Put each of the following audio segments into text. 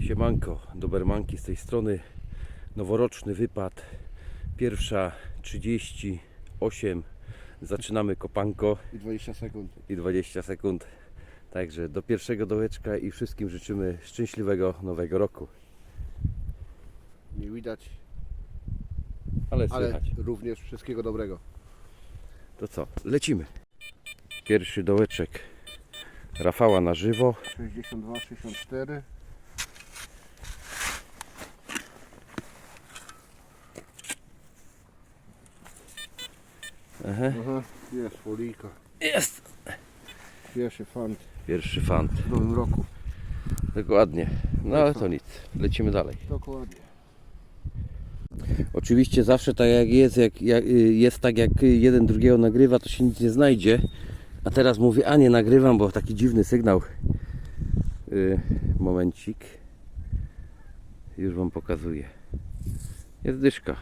Siemanko, Dobermanki z tej strony. Noworoczny wypad. Pierwsza 38. Zaczynamy kopanko I 20 sekund. i 20 sekund. Także do pierwszego dołeczka i wszystkim życzymy szczęśliwego nowego roku. Nie widać, Ale ale słychać. również wszystkiego dobrego. To co? Lecimy. Pierwszy dołeczek Rafała na żywo. 62, 64. Aha. Aha, jest folika. Jest! Pierwszy fant Pierwszy fant. w nowym roku. Dokładnie. No ale to nic. Lecimy dalej. Dokładnie. Oczywiście zawsze tak jak jest, jak, jak, jest tak jak jeden drugiego nagrywa, to się nic nie znajdzie. A teraz mówię, a nie nagrywam, bo taki dziwny sygnał. Y, momencik. Już Wam pokazuję. Jest dyszka.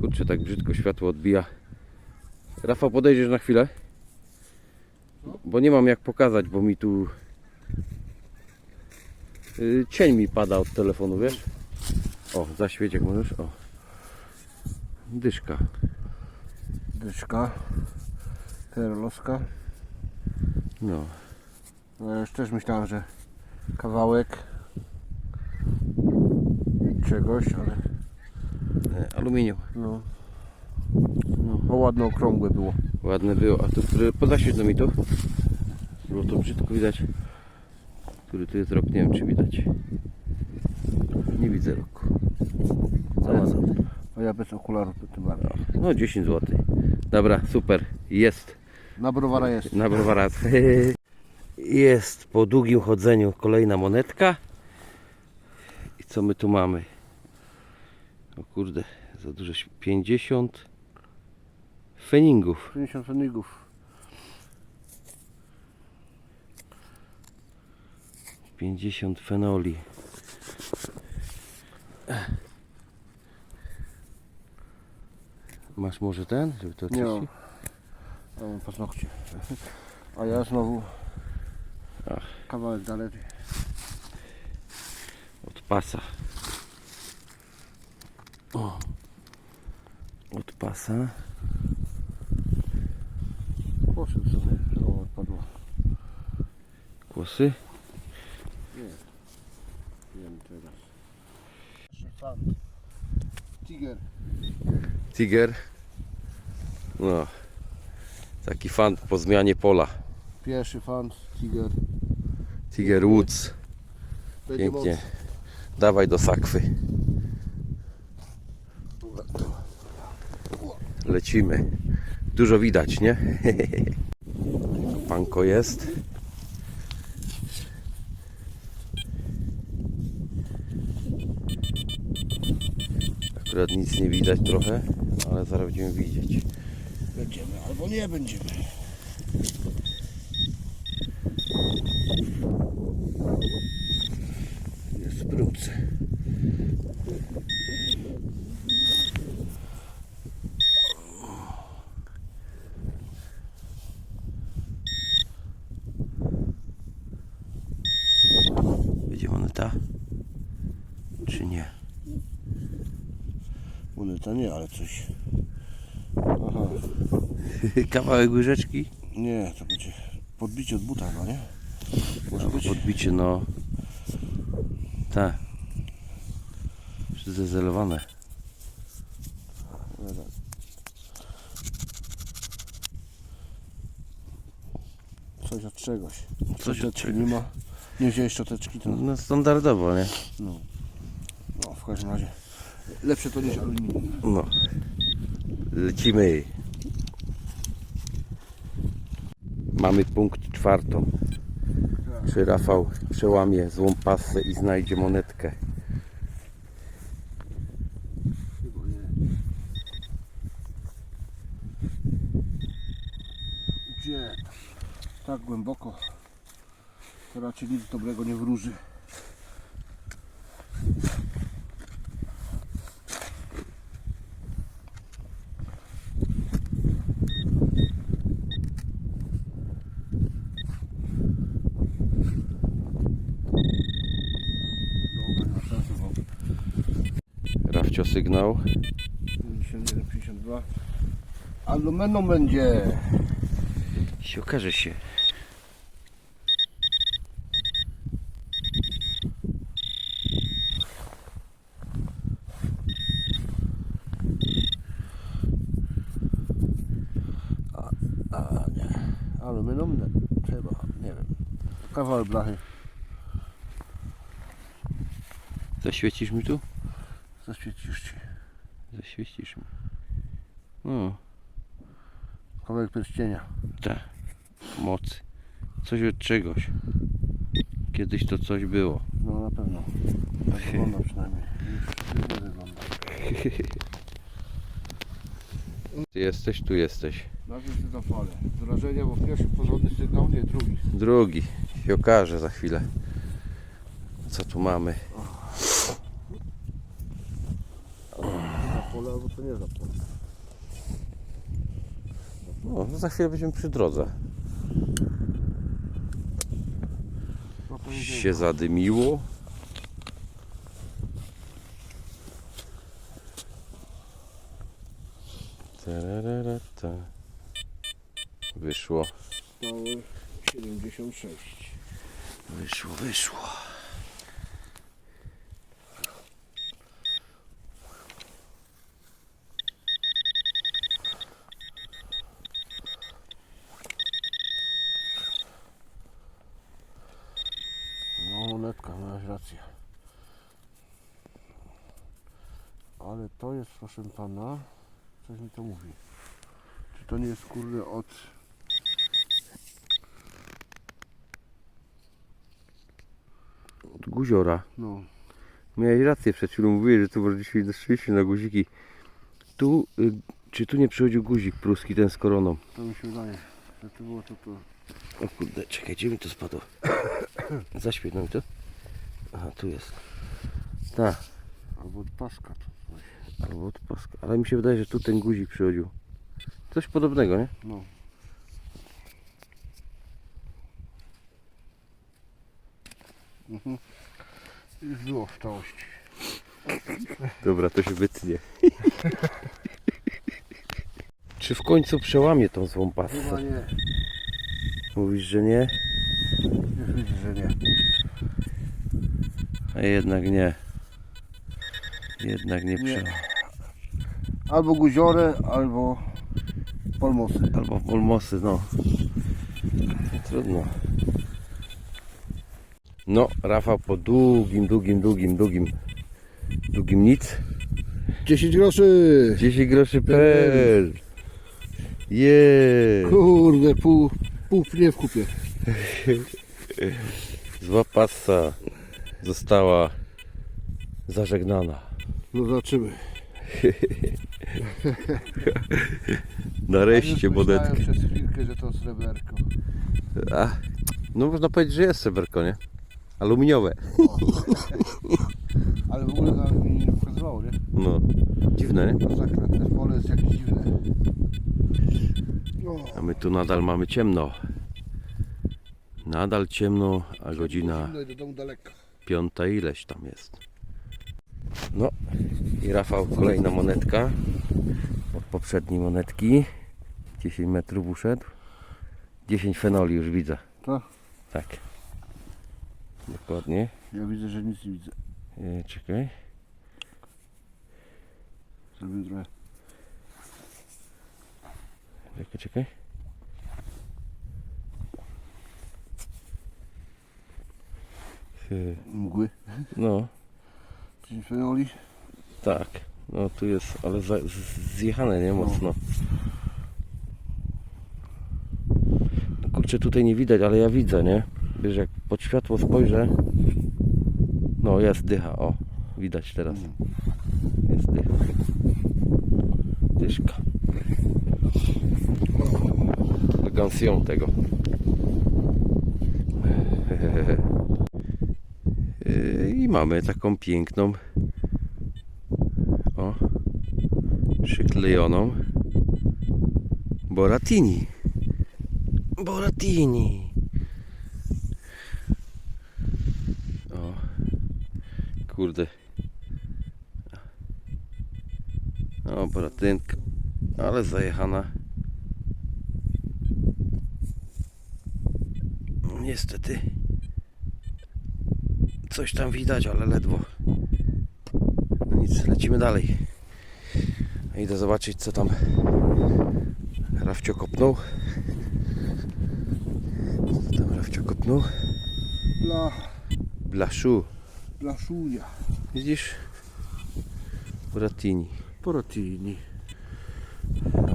Kurczę, tak brzydko światło odbija. Rafał, podejdziesz na chwilę? Bo nie mam jak pokazać, bo mi tu y, cień mi pada od telefonu, wiesz? O, zaświeć jak możesz. O. Dyszka. Dyczka. Perlowska. No. No ja już też myślałem, że kawałek czegoś, ale E, aluminium. no. No ładne okrągłe było. Ładne było. A tu, który pozaświeć do mi tu. Było to brzydko widać. Który tu jest rok, nie wiem czy widać. Nie widzę roku. Zamazany. A ja bez okularów to tym bardziej. No 10 zł. Dobra, super. Jest. Na browara jest. Na browara. Jest po długim chodzeniu kolejna monetka. I co my tu mamy? O kurde, za dużo. śp- 50 feningów. 50 fenigów. 50 fenoli. Masz może ten, żeby to Nie mam. oczyścić? Mam paznokcie. A ja znowu Ach. kawałek dalej. Od pasa. O. Od pasa. Kłosy. Wiem teraz. Fan. Tiger. Tiger. No. Taki fan po zmianie pola. Pierwszy fan. Tiger. Tiger Woods. Będzie Pięknie. moc. Dawaj do sakwy. Lecimy. Dużo widać, nie? Panko jest. Akurat nic nie widać trochę, ale zaraz będziemy widzieć. Będziemy albo nie będziemy. Jest brudce. Będzie moneta? Czy nie? Moneta nie, ale coś. Aha. Kawałek łyżeczki? Nie, to będzie podbicie od buta chyba, nie? Może być. Podbicie, no. Tak. Zdezelowane. Coś od czegoś. Coś od czegoś. nie ma. Nie wziąłeś szczoteczki, to No standardowo, nie? no. No, w każdym razie. Lepsze to niż aluminium. No. Lecimy. Mamy punkt czwartą. Czy Rafał przełamie złą pasę i znajdzie monetkę? Gdzie? Tak głęboko. To raczej nic dobrego nie wróży. Sygnał. 51, 52. Alumeną będzie. się okaże się. A nie. Alumeną nie. Trzeba, nie wiem. Kawałek blachy. Zaświecisz mi tu? Zaświecisz ci. Zaświecisz mi. No, Kawałek pierścienia. tak. Mocy. Coś od czegoś. Kiedyś to coś było. No na pewno. Tak wygląda przynajmniej. Już nie wygląda. Ty jesteś, tu jesteś. Najpierw się zapalę. Wrażenie, bo pierwszy porządny sygnał, nie drugi. Drugi. Się okaże za chwilę. Co tu mamy? Zapolę albo to nie zapolę. No, za chwilę będziemy przy drodze. No. Się zadymiło. Tarararata. Wyszło, Stały 76. wyszło, wyszło. Monetka, miałeś rację. Ale to jest, proszę pana, coś mi to mówi. Czy to nie jest kurde od... Od guziora. No, Miałeś rację, przed chwilą mówiłeś, że tu dzisiaj doszliśmy na guziki. Tu, y, czy tu nie przychodził guzik pruski, ten z koroną? to mi się wydaje, że to było to. O kurde, czekaj, gdzie mi to spadło? Zaświetl mi to. Aha, tu jest. Tak, Albo od paska to coś. albo od paska. Ale mi się wydaje, że tu ten guzik przychodził. Coś podobnego, nie? No. Mhm. Już było w całości. Dobra, to się wytnie. Czy w końcu przełamie tą złą Chyba pasę? nie. Mówisz, że nie? Już widzę, że nie. A jednak nie. Jednak nie Nie. Albo guziorę, albo polmosy. Albo polmosy, no. Trudno. No, Rafał po długim, długim, długim, długim, długim nic. 10 groszy! 10 groszy per. Jeee. Kurde, pół, pół nie w kupie. Zła pasa została zażegnana. No zobaczymy. Nareszcie monetkę. przez chwilkę, że to sreberko. A, no można powiedzieć, że jest sreberko, nie? Aluminiowe. Ale w ogóle na mnie nie pokazywało, nie? No, dziwne, nie? Masakra, pole jest jakieś dziwne. No, A my tu nadal mamy ciemno. Nadal ciemno, a godzina zimno i do domu daleko. Piąta ileś tam jest. No i Rafał kolejna monetka od poprzedniej monetki. 10 metrów uszedł. 10 fenoli już widzę. To? Tak. Dokładnie. Ja widzę, że nic nie widzę. E, czekaj. Zrobię trochę. Czekaj, czekaj. Mgły. No, fenoli. tak. No tu jest, ale za, zjechane, nie? Mocno. No kurczę, tutaj nie widać, ale ja widzę, nie? Wiesz, jak pod światło spojrzę. No, jest dycha, o. Widać teraz. Jest dycha. Dyszka. Elegancją tego. I mamy taką piękną o przyklejoną Boratini Boratini o kurde O, boratynka. Ale zajechana. Niestety. Coś tam widać, ale ledwo. No nic, lecimy dalej. Idę zobaczyć, co tam Rafcio kopnął. Co tam Rafcio kopnął? Dla, Blaszu. dla szuja. Widzisz? Buratini. Porotini.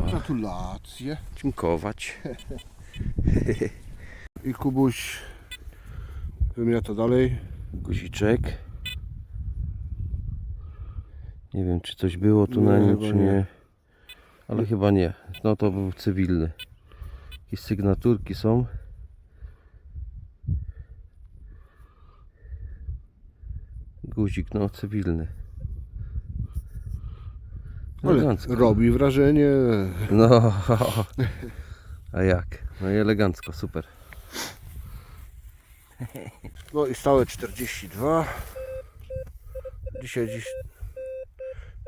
Gratulacje. Dziękować. I Kubuś wymiata dalej. Guziczek. Nie wiem, czy coś było tu Nie, na nim, czy nie. nie. Ale chyba nie. No to był cywilny. Jakieś sygnaturki są. Guzik, no cywilny. Elegancko. robi wrażenie. No, a jak? No i elegancko, super. No i stałe 42. Dzisiaj, dziś,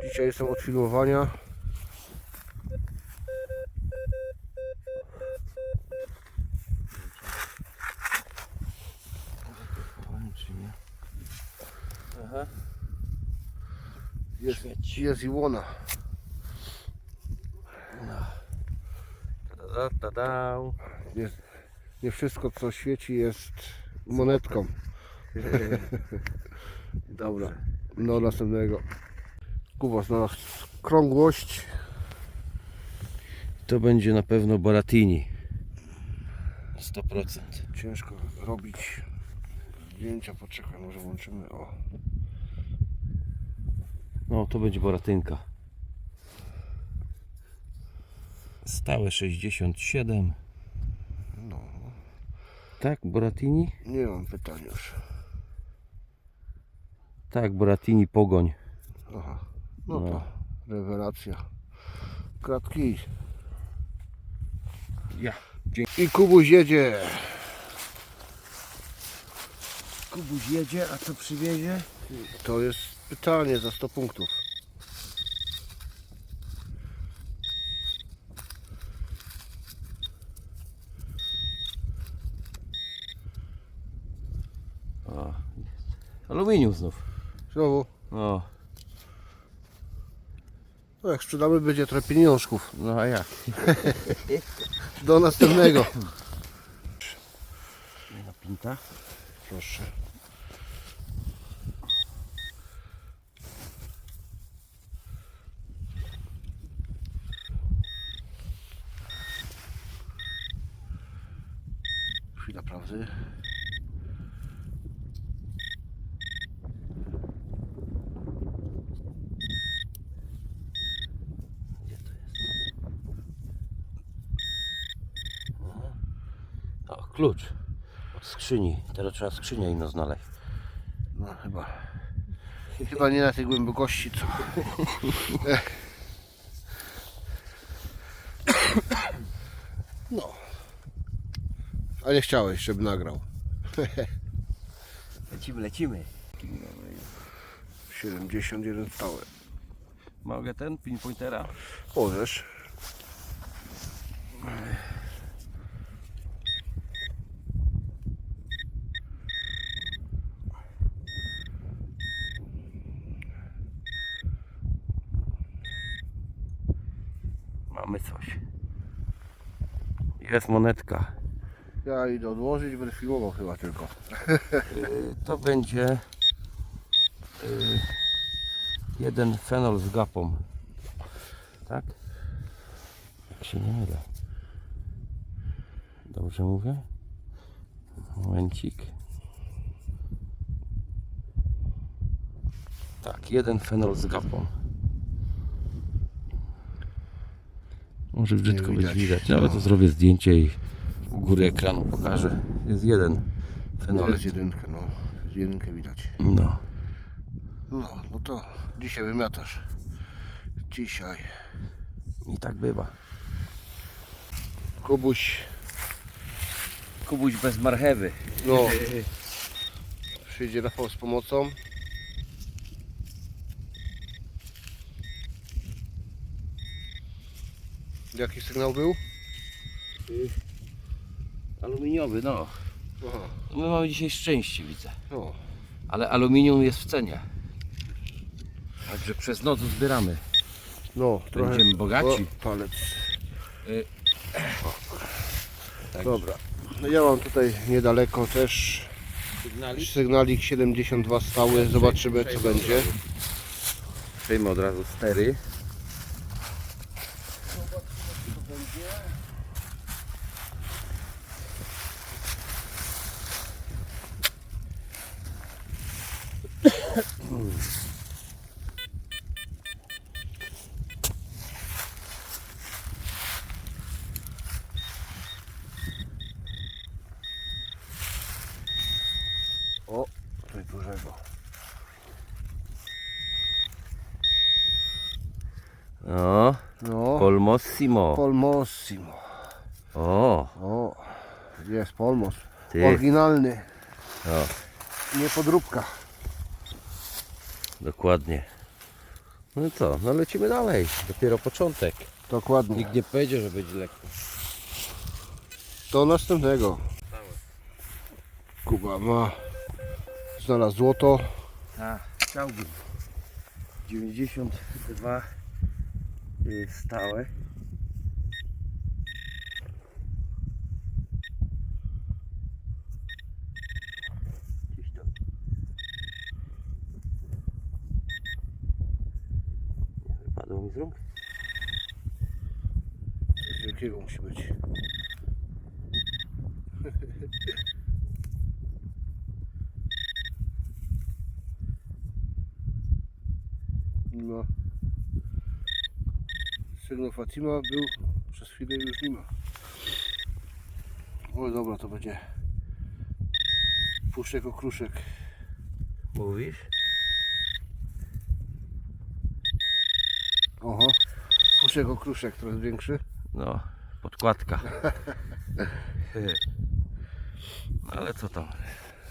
dzisiaj jestem od filmowania. Aha. Jest, jest ta. Nie, nie wszystko co świeci jest monetką. Dobra. No następnego. Kuba znalazł krągłość. To będzie na pewno Boratini. 100%. Ciężko robić zdjęcia. Poczekaj, może włączymy. O. No, to będzie Boratynka. Stałe 67. Tak, Boratini? nie mam pytań już. Tak, Boratini Pogoń. Aha. No No. to rewelacja. Kratki. Ja. I Kubuś jedzie. Kubuś jedzie, a co przywiezie? To jest pytanie za 100 punktów. Aluminium znów. Znowu. O, No jak sprzedamy będzie trochę pieniążków. no a jak? Do następnego. Napinta. Proszę. Chwila prawdy. O, klucz od skrzyni. Teraz trzeba skrzynię inną znaleźć. No chyba. Chyba nie na tej głębokości co. No. A nie chciałeś, żeby nagrał. Lecimy, lecimy. 71 stałe. Mogę ten pinpointera? Możesz. Mamy coś. Jest monetka. Ja idę odłożyć, będę filmował chyba tylko. Y, To będzie y, jeden fenol z gapą. Tak? Jak się nie mylę. Dobrze mówię? Momencik. Tak, jeden fenol z gapą. Może brzydko Nie być widać. widać, ale to zrobię zdjęcie i u góry ekranu pokażę. Jest jeden No fenol. jest jedynkę, no. Jest jedynkę widać. No. No, no to dzisiaj wymiatasz. Dzisiaj. I tak bywa. Kubuś, Kubuś bez marchewy. no. Przyjdzie Rafał z pomocą. Jaki sygnał był? Aluminiowy, no. Aha. My mamy dzisiaj szczęście, widzę. No. Ale aluminium jest w cenie. Także przez noc zbieramy. No, trochę. Będziemy bogaci. O, palec. Y, Tak. Dobra. No ja mam tutaj niedaleko też Sygnali? sygnalik 72 stały. Zobaczymy co będzie. Przejmę od razu stery. O, coś dużego. No, No. Polmosimo. Polmosimo. O, O, jest Polmos. Ty. Oryginalny. o, Nie podróbka. dokładnie. No i co, no lecimy dalej. Dopiero początek. Dokładnie. Nikt nie powiedział, że będzie lekko. Do następnego. Kuba ma. Znalazł złoto. Tak, chciałbym. 92 y, stałe. Gdzieś to. Nie wypadło mi z rąk. Coś wielkiego musi być. No. Sygnał Fatima był przez chwilę już nie ma. O dobra, to będzie puszek okruszek. Mówisz? Oho, puszek okruszek trochę większy. No, podkładka. Ale co tam?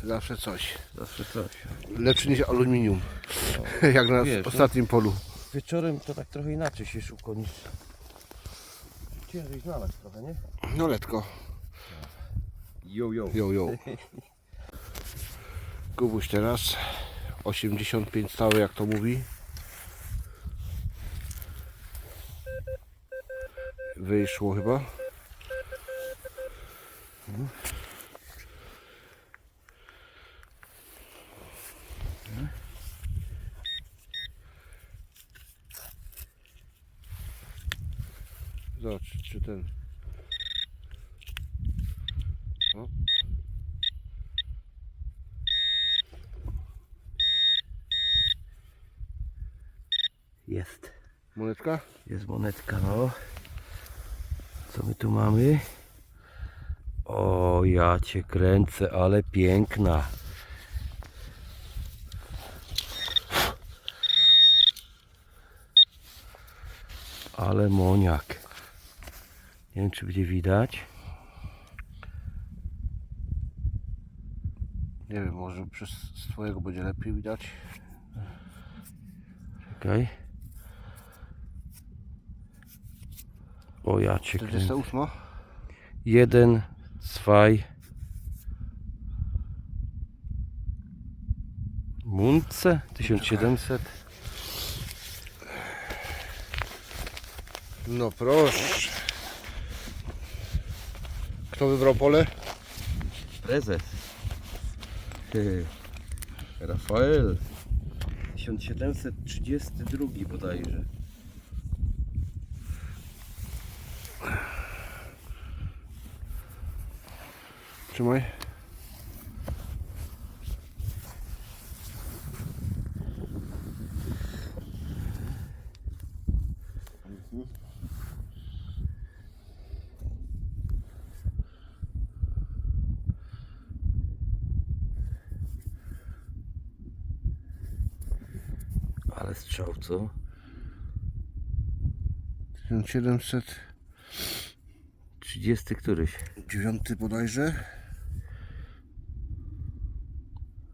Zawsze coś. Zawsze coś. Lepszy niż aluminium. Jak na wiesz, no. ostatnim polu. Wieczorem to tak trochę inaczej się szuka niż... Ciężej znaleźć trochę, nie? No letko. Jo, jo. Jo, jo. Kubuś teraz 85 stałe jak to mówi. Wyszło chyba. Zobacz, czy ten. O. Jest. Monetka? Jest monetka, no. Co my tu mamy? O, ja cię kręcę, ale piękna. Ale moniak. Nie wiem, czy będzie widać. Nie wiem, może przez twojego będzie lepiej widać. Czekaj. O, ja cię kręcę. 48? Jeden, zwei. Munce 1700. No proszę. Kto wybrał pole? Prezes. Rafael. 1732 bodajże. Trzymaj. Ale strzał, co? 1709 30 któryś. bodajże.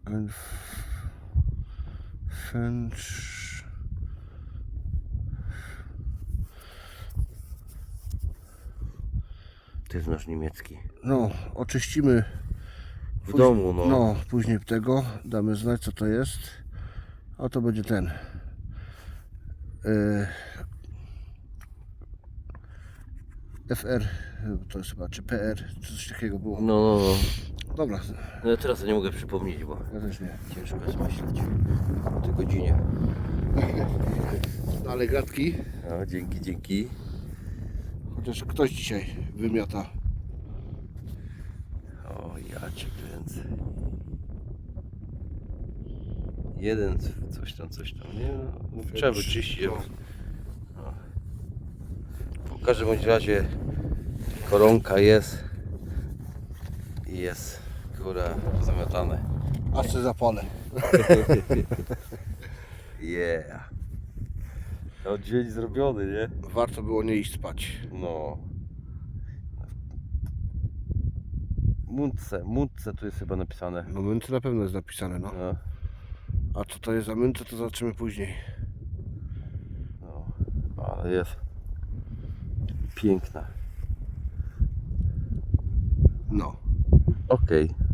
Ein Fench. ty znasz niemiecki? No, oczyścimy W domu, no. No, później tego damy znać co to jest. A to będzie ten. Yy, FR, to jest chyba, czy PR, czy coś takiego było. No, no, no. Dobra, no ja teraz to nie mogę przypomnieć, bo ja też nie. ciężko jest myśleć o tej godzinie. Ale gratki, No, dzięki, dzięki. chociaż ktoś dzisiaj wymiata. O, ja cię kręcę. Jeden, coś tam, coś tam, nie? No, trzeba wyczyścić. No. No. W każdym bądź razie koronka jest i jest góra zamiatane. Aż se zapalę. Yeah. No dzień zrobiony, nie? Warto było nie iść spać. No. Mundce, Mundce tu jest chyba napisane. No mynce na pewno jest napisane, no. No, A co to jest za mynce, to zobaczymy później. no, ale jest piękna. No. Okej.